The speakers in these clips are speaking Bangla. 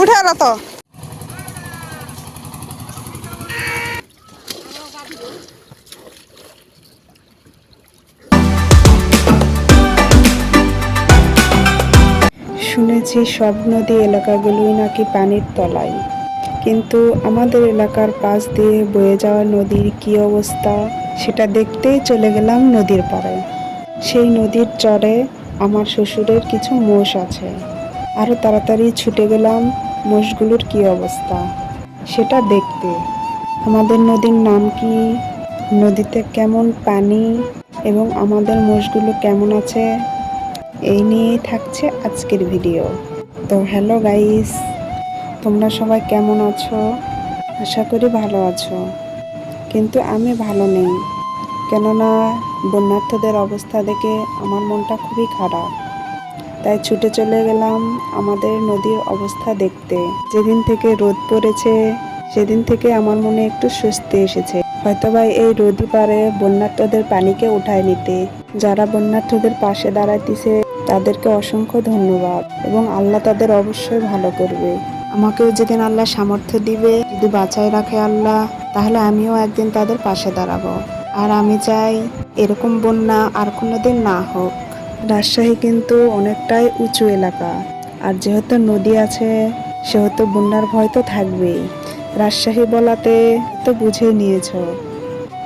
উঠে তো। শুনেছি সব নদী এলাকাগুলোই নাকি পানির তলায়। কিন্তু আমাদের এলাকার পাশ দিয়ে বয়ে যাওয়া নদীর কি অবস্থা, সেটা দেখতেই চলে গেলাম নদীর পাড়ে। সেই নদীর চরে আমার শ্বশুরের কিছু মোষ আছে। আরও তাড়াতাড়ি ছুটে গেলাম, মোষগুলোর কি অবস্থা? সেটা দেখতে। আমাদের নদীর নাম কি? নদীতে কেমন পানি? এবং আমাদের মোষগুলো কেমন আছে? এই নিয়েই থাকছে আজকের ভিডিও। তো হ্যালো গাইস, তোমরা সবাই কেমন আছো? আশা করি ভালো আছো। কিন্তু আমি ভালো নেই। কেননা বন্যার্থদের অবস্থা দেখে আমার মনটা খুবই খারাপ। তাই ছুটে চলে গেলাম আমাদের নদীর অবস্থা দেখতে। যেদিন থেকে রোদ পড়েছে, সেদিন থেকে আমার মনে একটু স্বস্তি এসেছে। হয়তোবা এই রোদি পারে বন্যার্থদের পানিকে উঠায় নিতে। যারা বন্যার্থদের পাশে দাঁড়াইতেছে, তাদেরকে অসংখ্য ধন্যবাদ এবং আল্লাহ তাদের অবশ্যই ভালো করবে। আমাকেও যেদিন আল্লাহ সামর্থ্য দিবে, যদি বাঁচায় রাখে আল্লাহ, তাহলে আমিও একদিন তাদের পাশে দাঁড়াবো। আর আমি চাই এরকম বন্যা আর কোনোদিন না হোক। রাজশাহী কিন্তু অনেকটাই উঁচু এলাকা। আর যেহেতু নদী আছে, সেহেতু বন্যার ভয় তো থাকবেই। রাজশাহী বলাতে তো বুঝে নিয়েছ।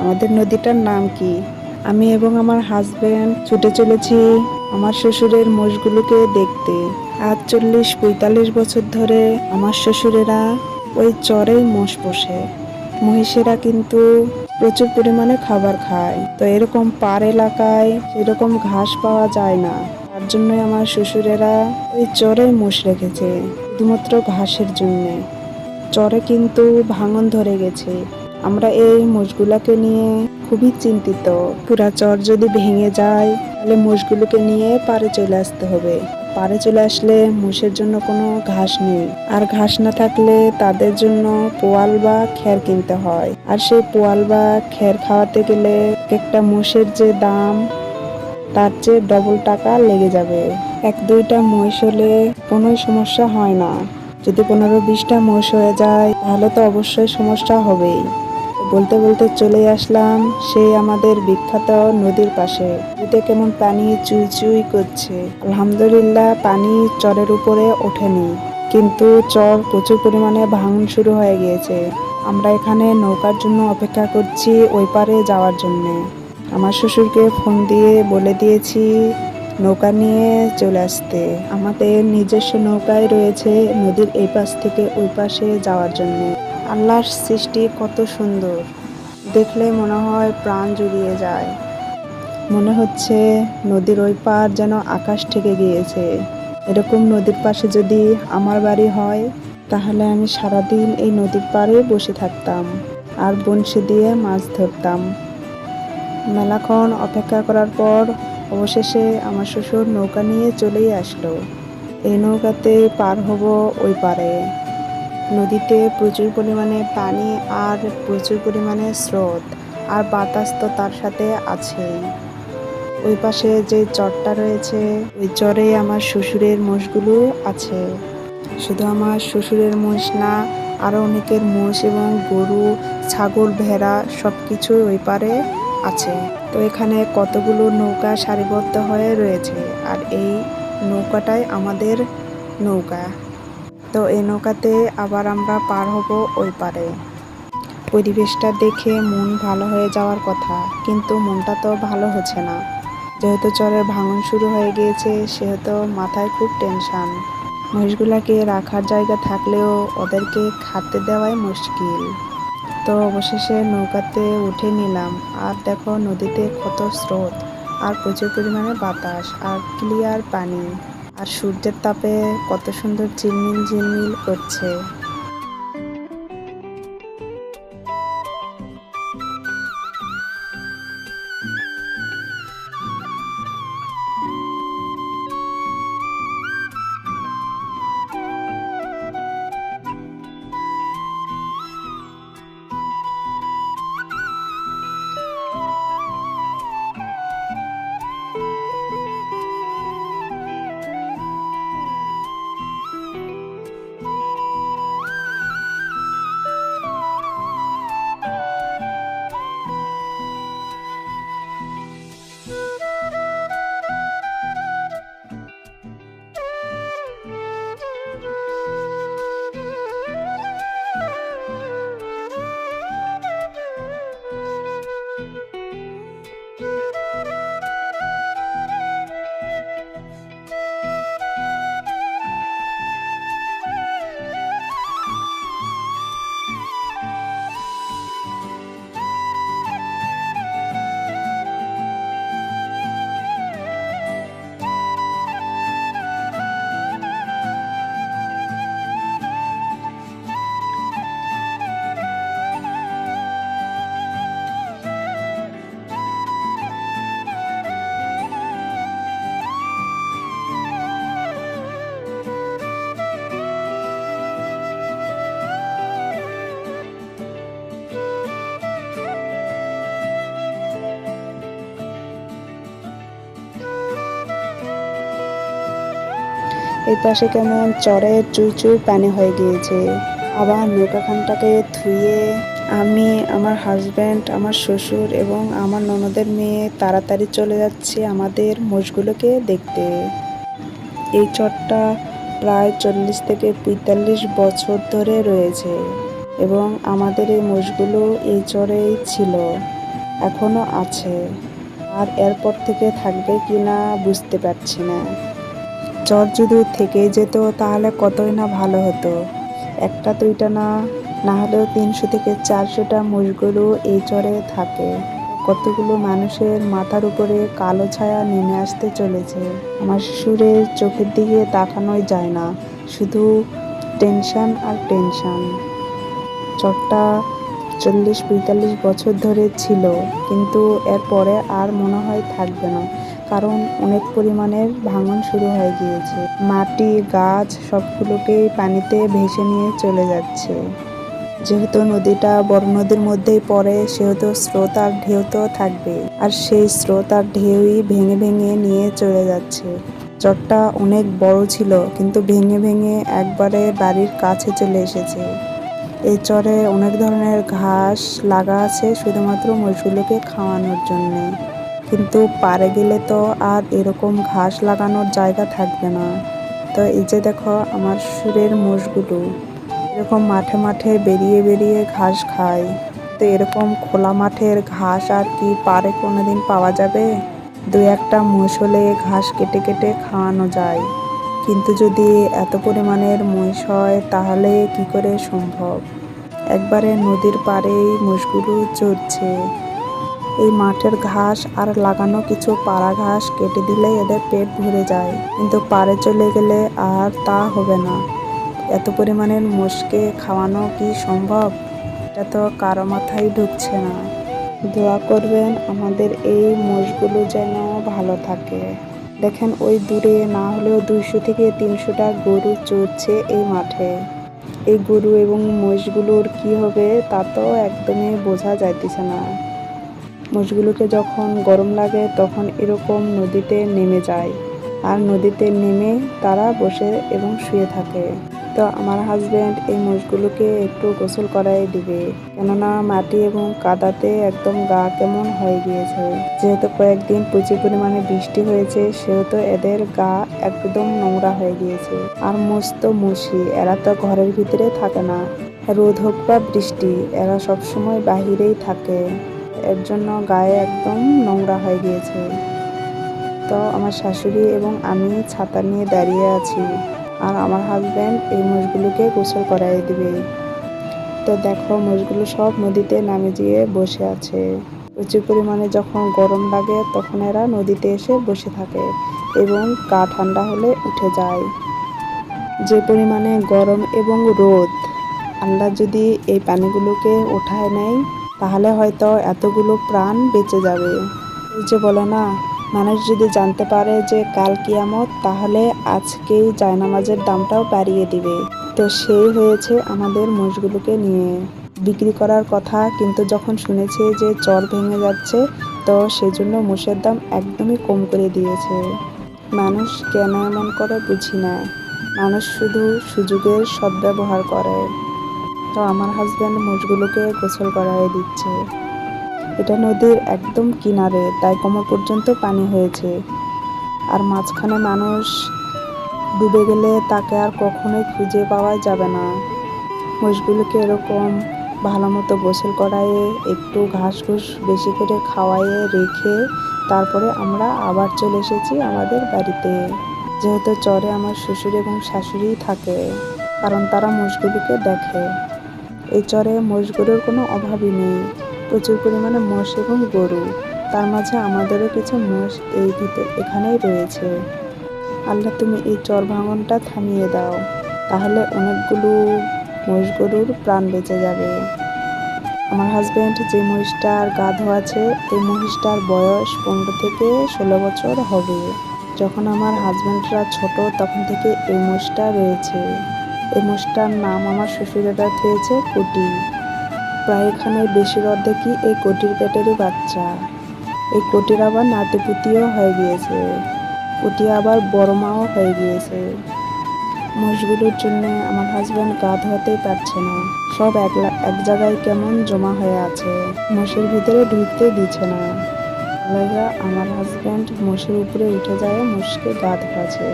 আমাদের নদীটার নাম কি? আমি এবং আমার হাজব্যান্ড ছুটে চলেছি আমার শ্বশুরের মোষগুলোকে দেখতে। আজ চল্লিশ পঁয়তাল্লিশ বছর ধরে আমার শ্বশুরেরা ওই চরেই মোষ পোষে। মহিষেরা কিন্তু প্রচুর পরিমাণে খাবার খায়। তো এরকম পার এলাকায় এরকম ঘাস পাওয়া যায় না। তার জন্যই আমার শ্বশুরেরা ওই চরে মোষ রেখেছে, শুধুমাত্র ঘাসের জন্যে। চরে কিন্তু ভাঙন ধরে গেছে। আমরা এই মোষগুলাকে নিয়ে খুবই চিন্তিত। পুরা চর যদি ভেঙে যায়, তাহলে মোষগুলোকে নিয়ে পারে চলে আসতে হবে। পারে চলে আসলে মোষের জন্য কোনো ঘাস নেই। আর ঘাস না থাকলে তাদের জন্য পোয়াল বা খ্যার কিনতে হয়। আর সেই পোয়াল বা খ্যার খাওয়াতে গেলে একটা মোষের যে দাম, তার চেয়ে ডবল টাকা লেগে যাবে। এক দুইটা মহিষ হলে কোনো সমস্যা হয় না। যদি পনেরো বিশটা মহিষ হয়ে যায়, তাহলে তো অবশ্যই সমস্যা হবেই। বলতে বলতে চলে আসলাম সেই আমাদের বিখ্যাত নদীর পাশে। নদীতে কেমন পানি চুই চুই করছে। আলহামদুলিল্লাহ পানি চরের উপরে ওঠেনি, কিন্তু চর প্রচুর পরিমাণে ভাঙন শুরু হয়ে গিয়েছে। আমরা এখানে নৌকার জন্য অপেক্ষা করছি ওই পারে যাওয়ার জন্যে। আমার শ্বশুরকে ফোন দিয়ে বলে দিয়েছি নৌকা নিয়ে চলে আসতে। আমাদের নিজস্ব নৌকায় রয়েছে নদীর এই পাশ থেকে ওই পাশে যাওয়ার জন্য। আল্লাহর সৃষ্টি কত সুন্দর। দেখলে মনে হয় প্রাণ জুড়িয়ে যায়। মনে হচ্ছে নদীর ওই পার যেন আকাশ থেকে গিয়েছে। এরকম নদীর পাশে যদি আমার বাড়ি হয়, তাহলে আমি সারাদিন এই নদীর পাড়ে বসে থাকতাম আর বংশী দিয়ে মাছ ধরতাম। মেলাক্ষণ অপেক্ষা করার পর অবশেষে আমার শ্বশুর নৌকা নিয়ে চলেই আসলো। এই নৌকাতে পার হব ওই পারে নদীতে প্রচুর পরিমাণে পানি আর প্রচুর পরিমাণে স্রোত আর বাতাস তো তার সাথে আছেই। ওই পাশে যে চরটা রয়েছে, ওই চরে আমার শ্বশুরের মোষগুলো আছে। শুধু আমার শ্বশুরের মোষ না আরও অনেকের মোষ এবং গরু, ছাগল, ভেড়া সব কিছু ওই পারে আছে। তো এখানে কতগুলো নৌকা সারিবদ্ধ হয়ে রয়েছে আর এই নৌকাটাই আমাদের নৌকা। তো এই নৌকাতে আবার আমরা পার হব ওই পারে। পরিবেশটা দেখে মন ভালো হয়ে যাওয়ার কথা, কিন্তু মনটা তো ভালো হচ্ছে না। যেহেতু চরের ভাঙন শুরু হয়ে গিয়েছে, সেহেতু মাথায় খুব টেনশন মহিষগুলাকে রাখার জায়গা থাকলেও ওদেরকে খাতে দেওয়াই মুশকিল। তো অবশেষে নৌকাতে উঠে নিলাম। আর দেখো নদীতে কত স্রোত, আর প্রচুর পরিমাণে বাতাস, আর ক্লিয়ার পানি। আর সূর্যের তাপে কত সুন্দর ঝিলমিল ঝিলমিল করছে। এই পাশে কেমন চরে চুই চুই পানি হয়ে গিয়েছে। আবার নৌকাখানটাকে ধুয়ে আমি, আমার হাজব্যান্ড আমার শ্বশুর এবং আমার ননদের মেয়ে তাড়াতাড়ি চলে যাচ্ছে আমাদের মোষগুলোকে দেখতে। এই চরটা প্রায় চল্লিশ থেকে পঁয়তাল্লিশ বছর ধরে রয়েছে এবং আমাদের এই মোষগুলো এই চরেই ছিল, এখনও আছে। আর এরপর থেকে থাকবে কি না বুঝতে পারছি না। চর যদি থেকে যেত তাহলে কতই না ভালো হতো। একটা দুইটা না না হলেও তিনশো থেকে চারশোটা মোষগুলো এই চরে থাকে। কতগুলো মানুষের মাথার উপরে কালো ছায়া নেমে আসতে চলেছে। আমার শ্বশুরের চোখের দিকে তাকানোই যায় না, শুধু টেনশন আর টেনশান। চরটা চল্লিশ পঁয়তাল্লিশ বছর ধরে ছিল, কিন্তু এরপরে আর মনে হয় থাকবে না। কারণ অনেক পরিমাণের ভাঙন শুরু হয়ে গিয়েছে। মাটি, গাছ সবগুলোকেই পানিতে ভেসে নিয়ে চলে যাচ্ছে। যেহেতু নদীটা বড় নদীর মধ্যেই পড়ে, সেহেতু স্রোত আর ঢেউ তো থাকবে আর সেই স্রোত আর ঢেউই ভেঙে ভেঙে নিয়ে চলে যাচ্ছে। চরটা অনেক বড় ছিল, কিন্তু ভেঙে ভেঙে একবারে বাড়ির কাছে চলে এসেছে। এই চরে অনেক ধরনের ঘাস লাগা আছে শুধুমাত্র মহিষগুলোকে খাওয়ানোর জন্য। কিন্তু পারে গেলে তো আর এরকম ঘাস লাগানোর জায়গা থাকবে না। তো এই যে দেখো আমার সুরের মোষগুলো, এরকম মাঠে মাঠে বেরিয়ে বেরিয়ে ঘাস খায়। তো এরকম খোলা মাঠের ঘাস আর কি পারে কোনোদিন পাওয়া যাবে? দু একটা মোষ হলে ঘাস কেটে কেটে খাওয়ানো যায়। কিন্তু যদি এত পরিমাণের মহিষ হয় তাহলে কি করে সম্ভব? একবারে নদীর পাড়েই মোষগুলো চড়ছে। এই মাঠের ঘাস আর লাগানো কিছু পাড়া ঘাস কেটে দিলে এদের পেট ভরে যায়। কিন্তু পাড়ে চলে গেলে আর তা হবে না। এত পরিমাণের মোষকে খাওয়ানো কি সম্ভব? এটা তো কারও মাথায় ঢুকছে না। দোয়া করবেন আমাদের এই মোষগুলো যেন ভালো থাকে। দেখেন ওই দূরে না হলেও দুইশো থেকে তিনশোটা গরু চড়ছে এই মাঠে। এই গরু এবং মোষগুলোর কি হবে তা তো একদমই বোঝা যাইতেছে না। মোষগুলোকে যখন গরম লাগে তখন এরকম নদীতে নেমে যায়। আর নদীতে নেমে তারা বসে এবং শুয়ে থাকে। তো আমার হাজব্যান্ড এই মোষগুলোকে একটু গোসল করাই দিবে। কেননা মাটি এবং কাদাতে একদম গা কেমন হয়ে গিয়েছে। যেহেতু কয়েকদিন প্রচুর পরিমাণে বৃষ্টি হয়েছে, সেহেতু এদের গা একদম নোংরা হয়ে গিয়েছে। আর মস্ত মুশি এরা তো ঘরের ভিতরে থাকে না। রোদ হোক বা বৃষ্টি, এরা সবসময় বাহিরেই থাকে। এর জন্য গায়ে একদম নোংরা হয়ে গিয়েছে। তো আমার শাশুড়ি এবং আমি ছাতা নিয়ে দাঁড়িয়ে আছি আর আমার হাজব্যান্ড এই মোষগুলোকে গোসল করাই দিবে। তো দেখো মোষগুলো সব নদীতে নামে গিয়ে বসে আছে। প্রচুর পরিমাণে যখন গরম লাগে তখন এরা নদীতে এসে বসে থাকে এবং গা ঠান্ডা হলে উঠে যায়। যে পরিমাণে গরম এবং রোদ, আল্লাহ যদি এই পানিগুলোকে ওঠায় নেয় তাহলে হয়তো এতগুলো প্রাণ বেঁচে যাবে। ওই যে বলে না, মানুষ যদি জানতে পারে যে কাল কিয়ামত, তাহলে আজকেই জায়নামাজের দামটাও বাড়িয়ে দিবে। তো সেই হয়েছে আমাদের মোষগুলোকে নিয়ে। বিক্রি করার কথা কিন্তু যখন শুনেছে যে চর ভেঙে যাচ্ছে, তো সেজন্য মোষের দাম একদমই কম করে দিয়েছে। মানুষ কেন এমন করে বুঝি না। মানুষ শুধু সুযোগের সদ্ব্যবহার করে। তো আমার হাজব্যান্ড মোষগুলোকে গোসল করাই দিচ্ছে। এটা নদীর একদম কিনারে, তাই কোমর পর্যন্ত পানি হয়েছে। আর মাঝখানে মানুষ ডুবে গেলে তাকে আর কখনোই খুঁজে পাওয়া যাবে না। মোষগুলোকে এরকম ভালো মতো গোসল করায়ে, একটু ঘাস ঘুষ বেশি করে খাওয়াইয়ে রেখে তারপরে আমরা আবার চলে এসেছি আমাদের বাড়িতে। যেহেতু চরে আমার শ্বশুর এবং শাশুড়ি থাকে, কারণ তারা মোষগুলোকে দেখে। এই চরে মোষ গরুর কোনো অভাবই নেই। প্রচুর পরিমাণে মোষ এবং গরু। তার মাঝে আমাদেরও কিছু মোষ এই ভিতর এখানেই রয়েছে। আল্লাহ, তুমি এই চর ভাঙনটা থামিয়ে দাও। তাহলে অনেকগুলো মহিষ গরুর প্রাণ বেঁচে যাবে। আমার হাজব্যান্ড যে মহিষটার গা ধোয়াছে এই মহিষটার বয়স পনেরো থেকে ষোলো বছর হবে। যখন আমার হাজব্যান্ডরা ছোট, তখন থেকে এই মহিষটা রয়েছে। এই মহিষটার নাম আমার শ্বশুরেরা থুয়েছে কুটি। প্রায় এখানে বেশির অর্ধেকই এই কোটির পেটেরই বাচ্চা। এই কোটির আবার নাতিপুতিও হয়ে গিয়েছে। কোটি আবার বড় মাও হয়ে গিয়েছে। মোষগুলোর জন্য আমার হাজব্যান্ড গা ধোয়াতেই পারছে না। সব এক এক জায়গায় কেমন জমা হয়ে আছে। মোষের ভিতরে ঢুকতে দিচ্ছে না। আমার হাজব্যান্ড মোষের উপরে উঠে যায়, মোষকে গা ধোয়াছে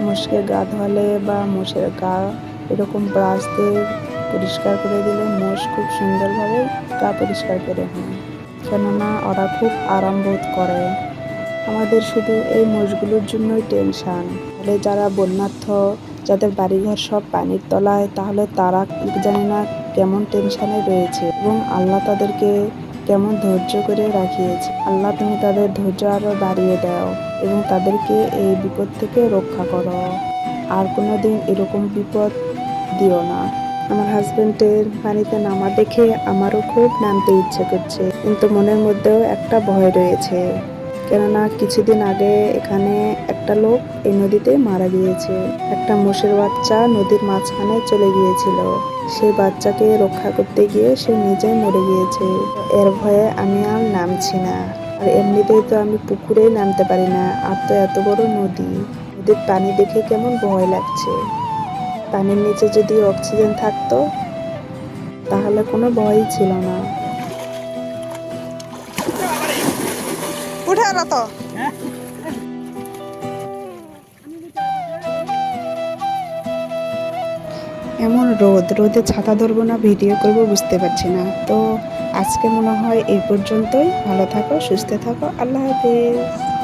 মোষকে গা ধোয়ালে বা মোষের গা এরকম ব্রাশ দিয়ে পরিষ্কার করে দিলে মোষ খুব সুন্দরভাবে গা পরিষ্কার করে হয়। কেননা ওরা খুব আরাম বোধ করে। আমাদের শুধু এই মোষগুলোর জন্যই টেনশান। তাহলে যারা বন্যার্থ, যাদের বাড়িঘর সব পানির তলায়, তাহলে তারা জানি না কেমন টেনশানে রয়েছে। এবং আল্লাহ তাদেরকে কেমন ধৈর্য করে রাখিয়েছে। আল্লাহ, তুমি তাদের ধৈর্য আরও বাড়িয়ে দাও এবং তাদেরকে এই বিপদ থেকে রক্ষা করো। আর কোনো দিন এরকম বিপদ দিও না। আমার হাজব্যান্ডের পানিতে নামা দেখে আমারও খুব নামতে ইচ্ছে করছে, কিন্তু মনের মধ্যেও একটা ভয় রয়েছে। কেননা কিছুদিন আগে এখানে একটা লোক এই নদীতে মারা গিয়েছে। একটা মোষের বাচ্চা নদীর মাঝখানে চলে গিয়েছিল। সেই বাচ্চাকে রক্ষা করতে গিয়ে সে নিজেই মরে গিয়েছে। এর ভয়ে আমি আর নামছি না। আর এমনিতেই তো আমি পুকুরেই নামতে পারি না। আর তো এত বড় নদী। নদীর পানি দেখে কেমন ভয় লাগছে। পানির নিচে যদি অক্সিজেন থাকতো, তাহলে কোনো ভয়ই ছিল না। তো। এমন রোদ, রোদে ছাতা ধরবো না, ভিডিও করব, বুঝতে পারছি না। তো আজকে মনে হয় এই পর্যন্তই। ভালো থাকো, সুস্থ থাকো। আল্লাহ হাফিজ।